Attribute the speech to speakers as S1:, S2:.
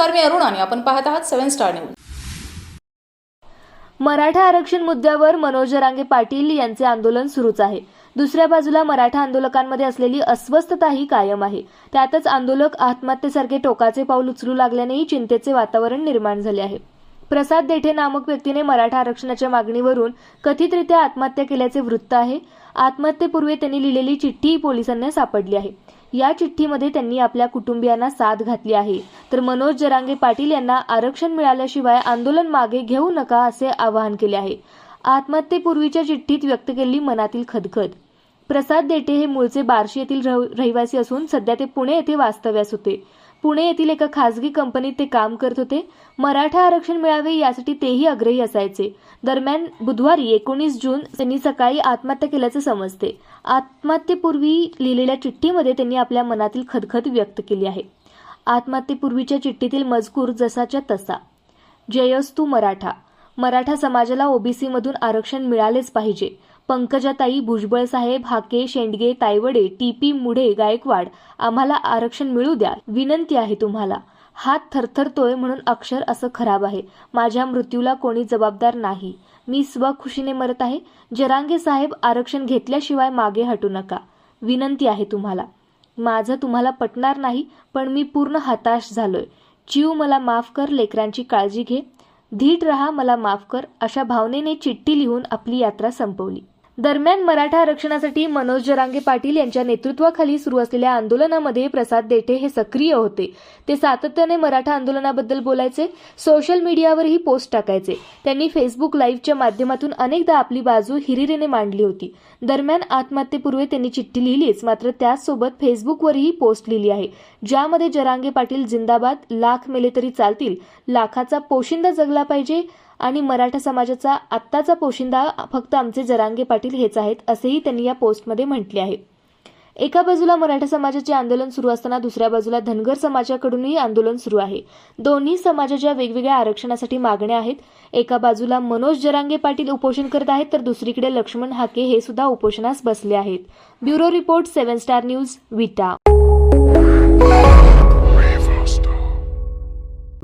S1: नमस्कार मी अरुण आणि आपण पाहत आहात सेव्हन स्टार न्यूज.
S2: मराठा आरक्षण मुद्द्यावर मनोज रांगे पाटील यांचे आंदोलन सुरूच आहे. दुसऱ्या बाजूला मराठा आंदोलकांमध्ये असलेली अस्वस्थताही कायम आहे. त्यातच आंदोलक आत्महत्येसारखे टोकाचे पाऊल उचलू लागल्यानेही चिंतेचे वातावरण निर्माण झाले आहे. प्रसाद देठे नामक व्यक्तीने मराठा आरक्षणाच्या मागणीवरून कथितरित्या आत्महत्या केल्याचे वृत्त आहे. आत्महत्येपूर्वी त्यांनी लिहिलेली चिठ्ठी पोलिसांना सापडली आहे. या चिठ्ठीमध्ये त्यांनी आपल्या कुटुंबियांना साथ घातली आहे. तर मनोज जरांगे पाटील यांना आरक्षण मिळाल्याशिवाय आंदोलन मागे घेऊ नका असे आवाहन केले आहे. आत्महत्येपूर्वीच्या चिठ्ठीत व्यक्त केलेली मनातील खदखद. प्रसाद देटे हे मूळचे बार्शी येथील रह- रहिवासी असून सध्या ते पुणे येथे वास्तव्यास होते. पुणे येथील एका खासगी कंपनीत ते काम करत होते. मराठा आरक्षण मिळावे यासाठी तेही आग्रही असायचे. दरम्यान बुधवारी एकोणीस जून त्यांनी सकाळी आत्महत्या केल्याचं समजते. आत्महत्येपूर्वी लिहिलेल्या चिठ्ठीमध्ये त्यांनी आपल्या मनातील खदखद व्यक्त केली आहे. आत्महत्येपूर्वीच्या चिठ्ठीतील मजकूर जसाच्या तसा. जयस्तू मराठा. मराठा समाजाला ओबीसीमधून आरक्षण मिळालेच पाहिजे. पंकजाताई भुजबळ साहेब हाके शेंडगे तायवडे टीपी मुढे गायकवाड आम्हाला आरक्षण मिळू द्या विनंती आहे तुम्हाला. हात थरथरतोय म्हणून अक्षर असं खराब आहे. माझ्या मृत्यूला कोणी जबाबदार नाही. मी स्वखुशीने मरत आहे. जरांगे साहेब आरक्षण घेतल्याशिवाय मागे हटू नका. विनंती आहे तुम्हाला. माझं तुम्हाला पटणार नाही पण मी पूर्ण हताश झालोय. जीव मला माफ कर लेकरांची काळजी घे. धीट रहा मला माफ कर अशा भावनेने चिठ्ठी लिहून आपली यात्रा संपवली. दरम्यान मराठा आरक्षणासाठी मनोज जरांगे पाटील यांच्या नेतृत्वाखाली सुरू असलेल्या आंदोलनामध्ये प्रसाद देठे हे सक्रिय होते. ते सातत्याने मराठा आंदोलनाबद्दल बोलायचे सोशल मीडियावरही पोस्ट टाकायचे. त्यांनी फेसबुक लाईव्हच्या माध्यमातून अनेकदा आपली बाजू हिरिरीने मांडली होती. दरम्यान आत्महत्येपूर्वी त्यांनी चिठ्ठी लिहिलीच मात्र त्याचसोबत फेसबुकवरही पोस्ट लिहिली आहे. ज्यामध्ये जरांगे पाटील जिंदाबाद लाख मेले तरी चालतील लाखाचा पोशिंदा जगला पाहिजे आणि मराठा समाजाचा आत्ताचा पोशिंदा फक्त आमचे जरांगे पाटील हेच आहेत असेही त्यांनी या पोस्टमध्ये म्हटले आहे. एका बाजूला मराठा समाजाचे आंदोलन सुरू असताना दुसऱ्या बाजूला धनगर समाजाकडूनही आंदोलन सुरू आहे. दोन्ही समाजाच्या वेगवेगळ्या आरक्षणासाठी मागण्या आहेत. एका बाजूला मनोज जरांगे पाटील उपोषण करत आहेत तर दुसरीकडे लक्ष्मण हाके हे सुद्धा उपोषणास बसले आहेत. Bureau report seven star news Vita.